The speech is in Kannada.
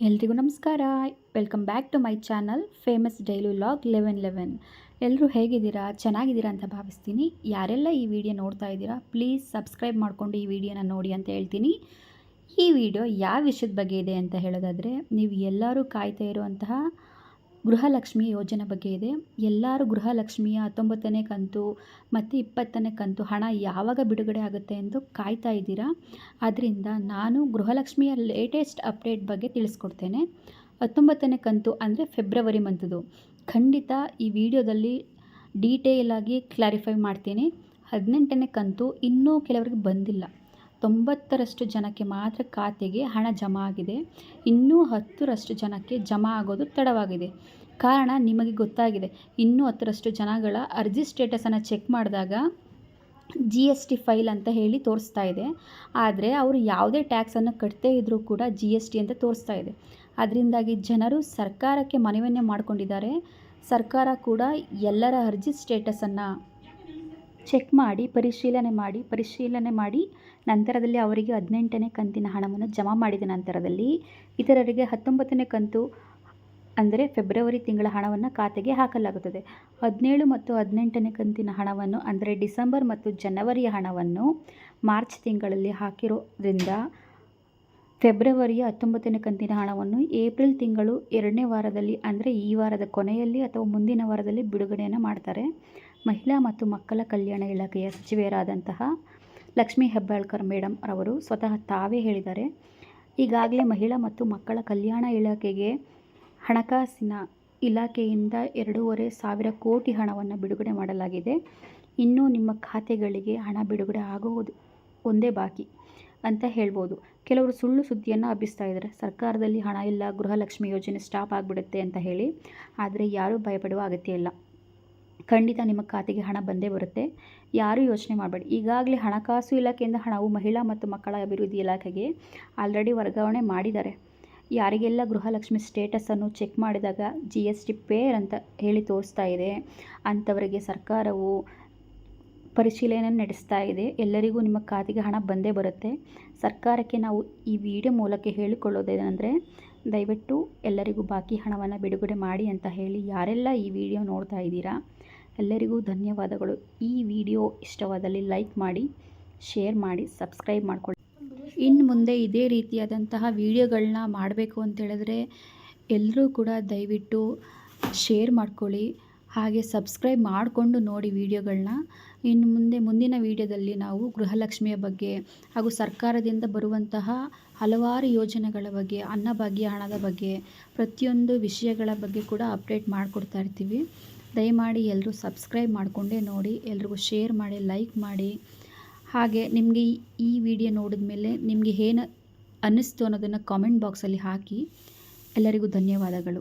ಎಲ್ರಿಗೂ ನಮಸ್ಕಾರ. Welcome back to my channel famous daily vlog eleven eleven ಎಲ್ಲರೂ ಹೇಗಿದ್ದೀರಾ? ಚೆನ್ನಾಗಿದ್ದೀರಾ ಅಂತ ಭಾವಿಸ್ತೀನಿ. ಯಾರೆಲ್ಲ ಈ ವಿಡಿಯೋ ನೋಡ್ತಾ ಇದ್ದೀರಾ ಪ್ಲೀಸ್ ಸಬ್ಸ್ಕ್ರೈಬ್ ಮಾಡಿಕೊಂಡು ಈ ವಿಡಿಯೋನ ನೋಡಿ ಅಂತ ಹೇಳ್ತೀನಿ. ಈ ವಿಡಿಯೋ ಯಾವ ವಿಷಯದ ಬಗ್ಗೆ ಇದೆ ಅಂತ ಹೇಳೋದಾದರೆ, ನೀವು ಎಲ್ಲರೂ ಕಾಯ್ತಾ ಇರುವಂತಹ ಗೃಹಲಕ್ಷ್ಮಿ ಯೋಜನೆ ಬಗ್ಗೆ ಇದೆ. ಎಲ್ಲರೂ ಗೃಹಲಕ್ಷ್ಮಿಯ ಹತ್ತೊಂಬತ್ತನೇ ಕಂತು ಮತ್ತು ಇಪ್ಪತ್ತನೇ ಕಂತು ಹಣ ಯಾವಾಗ ಬಿಡುಗಡೆ ಆಗುತ್ತೆ ಎಂದು ಕಾಯ್ತಾ ಇದ್ದೀರಾ? ಆದ್ದರಿಂದ ನಾನು ಗೃಹಲಕ್ಷ್ಮಿಯ ಲೇಟೆಸ್ಟ್ ಅಪ್ಡೇಟ್ ಬಗ್ಗೆ ತಿಳಿಸ್ಕೊಡ್ತೇನೆ. ಹತ್ತೊಂಬತ್ತನೇ ಕಂತು ಅಂದರೆ ಫೆಬ್ರವರಿ ಮಂತದು. ಖಂಡಿತ ಈ ವಿಡಿಯೋದಲ್ಲಿ ಡೀಟೇಲಾಗಿ ಕ್ಲಾರಿಫೈ ಮಾಡ್ತೀನಿ. ಹದಿನೆಂಟನೇ ಕಂತು ಇನ್ನೂ ಕೆಲವರಿಗೆ ಬಂದಿಲ್ಲ. ತೊಂಬತ್ತರಷ್ಟು ಜನಕ್ಕೆ ಮಾತ್ರ ಖಾತೆಗೆ ಹಣ ಜಮಾ ಆಗಿದೆ ಇನ್ನೂ ಹತ್ತರಷ್ಟು ಜನಕ್ಕೆ ಜಮಾ ಆಗೋದು ತಡವಾಗಿದೆ. ಕಾರಣ ನಿಮಗೆ ಗೊತ್ತಾಗಿದೆ. ಇನ್ನೂ ಹತ್ತರಷ್ಟು ಜನಗಳ ಅರ್ಜಿ ಸ್ಟೇಟಸನ್ನು ಚೆಕ್ ಮಾಡಿದಾಗ ಜಿ ಎಸ್ ಟಿ ಫೈಲ್ ಅಂತ ಹೇಳಿ ತೋರಿಸ್ತಾ ಇದೆ. ಆದರೆ ಅವರು ಯಾವುದೇ ಟ್ಯಾಕ್ಸನ್ನು ಕಟ್ಟದೇ ಇದ್ದರೂ ಕೂಡ ಜಿ ಎಸ್ ಟಿ ಅಂತ ತೋರಿಸ್ತಾ ಇದೆ. ಅದರಿಂದಾಗಿ ಜನರು ಸರ್ಕಾರಕ್ಕೆ ಮನವಿಯನ್ನು ಮಾಡಿಕೊಂಡಿದ್ದಾರೆ. ಸರ್ಕಾರ ಕೂಡ ಎಲ್ಲರ ಅರ್ಜಿ ಸ್ಟೇಟಸನ್ನು ಚೆಕ್ ಮಾಡಿ, ಪರಿಶೀಲನೆ ಮಾಡಿ ಪರಿಶೀಲನೆ ಮಾಡಿ ನಂತರದಲ್ಲಿ ಅವರಿಗೆ ಹದಿನೆಂಟನೇ ಕಂತಿನ ಹಣವನ್ನು ಜಮಾ ಮಾಡಿದ ನಂತರದಲ್ಲಿ ಇತರರಿಗೆ ಹತ್ತೊಂಬತ್ತನೇ ಕಂತು ಅಂದರೆ ಫೆಬ್ರವರಿ ತಿಂಗಳ ಹಣವನ್ನು ಖಾತೆಗೆ ಹಾಕಲಾಗುತ್ತದೆ. ಹದಿನೇಳು ಮತ್ತು ಹದಿನೆಂಟನೇ ಕಂತಿನ ಹಣವನ್ನು ಅಂದರೆ ಡಿಸೆಂಬರ್ ಮತ್ತು ಜನವರಿಯ ಹಣವನ್ನು ಮಾರ್ಚ್ ತಿಂಗಳಲ್ಲಿ ಹಾಕಿರೋದ್ರಿಂದ ಫೆಬ್ರವರಿಯ ಹತ್ತೊಂಬತ್ತನೇ ಕಂತಿನ ಹಣವನ್ನು ಏಪ್ರಿಲ್ ತಿಂಗಳು ಎರಡನೇ ವಾರದಲ್ಲಿ ಅಂದರೆ ಈ ವಾರದ ಕೊನೆಯಲ್ಲಿ ಅಥವಾ ಮುಂದಿನ ವಾರದಲ್ಲಿ ಬಿಡುಗಡೆಯನ್ನು ಮಾಡ್ತಾರೆ. ಮಹಿಳಾ ಮತ್ತು ಮಕ್ಕಳ ಕಲ್ಯಾಣ ಇಲಾಖೆಯ ಸಚಿವೆಯರಾದಂತಹ ಲಕ್ಷ್ಮೀ ಹೆಬ್ಬಾಳ್ಕರ್ ಮೇಡಮ್ ಅವರು ಸ್ವತಃ ತಾವೇ ಹೇಳಿದ್ದಾರೆ. ಈಗಾಗಲೇ ಮಹಿಳಾ ಮತ್ತು ಮಕ್ಕಳ ಕಲ್ಯಾಣ ಇಲಾಖೆಗೆ ಹಣಕಾಸಿನ ಇಲಾಖೆಯಿಂದ ಎರಡೂವರೆ ಸಾವಿರ ಕೋಟಿ ಹಣವನ್ನು ಬಿಡುಗಡೆ ಮಾಡಲಾಗಿದೆ. ಇನ್ನೂ ನಿಮ್ಮ ಖಾತೆಗಳಿಗೆ ಹಣ ಬಿಡುಗಡೆ ಆಗುವುದು ಒಂದೇ ಬಾಕಿ ಅಂತ ಹೇಳ್ಬೋದು. ಕೆಲವರು ಸುಳ್ಳು ಸುದ್ದಿಯನ್ನು ಹಬ್ಬಿಸ್ತಾ ಇದ್ದಾರೆ. ಸರ್ಕಾರದಲ್ಲಿ ಹಣ ಇಲ್ಲ, ಗೃಹಲಕ್ಷ್ಮಿ ಯೋಜನೆ ಸ್ಟಾಪ್ ಆಗಿಬಿಡುತ್ತೆ ಅಂತ ಹೇಳಿ. ಆದರೆ ಯಾರೂ ಭಯಪಡುವ ಅಗತ್ಯ ಇಲ್ಲ. ಖಂಡಿತ ನಿಮ್ಮ ಖಾತೆಗೆ ಹಣ ಬಂದೇ ಬರುತ್ತೆ. ಯಾರೂ ಯೋಚನೆ ಮಾಡಬೇಡಿ. ಈಗಾಗಲೇ ಹಣಕಾಸು ಇಲಾಖೆಯಿಂದ ಹಣವು ಮಹಿಳಾ ಮತ್ತು ಮಕ್ಕಳ ಅಭಿವೃದ್ಧಿ ಇಲಾಖೆಗೆ ಆಲ್ರೆಡಿ ವರ್ಗಾವಣೆ ಮಾಡಿದ್ದಾರೆ. ಯಾರಿಗೆಲ್ಲ ಗೃಹಲಕ್ಷ್ಮಿ ಸ್ಟೇಟಸನ್ನು ಚೆಕ್ ಮಾಡಿದಾಗ ಜಿ ಎಸ್ ಟಿ ಪೇರ್ ಅಂತ ಹೇಳಿ ತೋರಿಸ್ತಾ ಇದೆ. ಅಂಥವರಿಗೆ ಸರ್ಕಾರವು ಪರಿಶೀಲನೆ ನಡೆಸ್ತಾ ಇದೆ. ಎಲ್ಲರಿಗೂ ನಿಮ್ಮ ಖಾತೆಗೆ ಹಣ ಬಂದೇ ಬರುತ್ತೆ. ಸರ್ಕಾರಕ್ಕೆ ನಾವು ಈ ವಿಡಿಯೋ ಮೂಲಕ ಹೇಳಿಕೊಳ್ಳೋದೇನೆಂದರೆ, ದಯವಿಟ್ಟು ಎಲ್ಲರಿಗೂ ಬಾಕಿ ಹಣವನ್ನು ಬಿಡುಗಡೆ ಮಾಡಿ ಅಂತ ಹೇಳಿ ಯಾರೆಲ್ಲ ಈ ವಿಡಿಯೋ ನೋಡ್ತಾ ಇದ್ದೀರಾ ಎಲ್ಲರಿಗೂ ಧನ್ಯವಾದಗಳು. ಈ ವಿಡಿಯೋ ಇಷ್ಟವಾದಲ್ಲಿ ಲೈಕ್ ಮಾಡಿ, ಶೇರ್ ಮಾಡಿ, ಸಬ್ಸ್ಕ್ರೈಬ್ ಮಾಡಿಕೊಳ್ಳಿ. ಇನ್ನು ಮುಂದೆ ಇದೇ ರೀತಿಯಾದಂತಹ ವಿಡಿಯೋಗಳನ್ನ ಮಾಡಬೇಕು ಅಂತೇಳಿದ್ರೆ ಎಲ್ಲರೂ ಕೂಡ ದಯವಿಟ್ಟು ಶೇರ್ ಮಾಡ್ಕೊಳ್ಳಿ. ಹಾಗೆ ಸಬ್ಸ್ಕ್ರೈಬ್ ಮಾಡಿಕೊಂಡು ನೋಡಿ ವಿಡಿಯೋಗಳನ್ನ ಇನ್ನು ಮುಂದೆ ಮುಂದಿನ ವಿಡಿಯೋದಲ್ಲಿ ನಾವು ಗೃಹಲಕ್ಷ್ಮಿಯ ಬಗ್ಗೆ ಹಾಗೂ ಸರ್ಕಾರದಿಂದ ಬರುವಂತಹ ಹಲವಾರು ಯೋಜನೆಗಳ ಬಗ್ಗೆ, ಅನ್ನಭಾಗ್ಯ ಹಣದ ಬಗ್ಗೆ ಪ್ರತಿಯೊಂದು ವಿಷಯಗಳ ಬಗ್ಗೆ ಕೂಡ ಅಪ್ಡೇಟ್ ಮಾಡಿಕೊಡ್ತಾ ಇರ್ತೀವಿ. ದಯಮಾಡಿ ಎಲ್ಲರೂ ಸಬ್ಸ್ಕ್ರೈಬ್ ಮಾಡಿಕೊಂಡೇ ನೋಡಿ, ಎಲ್ರಿಗೂ ಶೇರ್ ಮಾಡಿ, ಲೈಕ್ ಮಾಡಿ. ಹಾಗೆ ನಿಮಗೆ ಈ ವಿಡಿಯೋ ನೋಡಿದ ಮೇಲೆ ನಿಮಗೆ ಏನು ಅನ್ನಿಸ್ತು ಅನ್ನೋದನ್ನು ಕಾಮೆಂಟ್ ಬಾಕ್ಸಲ್ಲಿ ಹಾಕಿ. ಎಲ್ಲರಿಗೂ ಧನ್ಯವಾದಗಳು.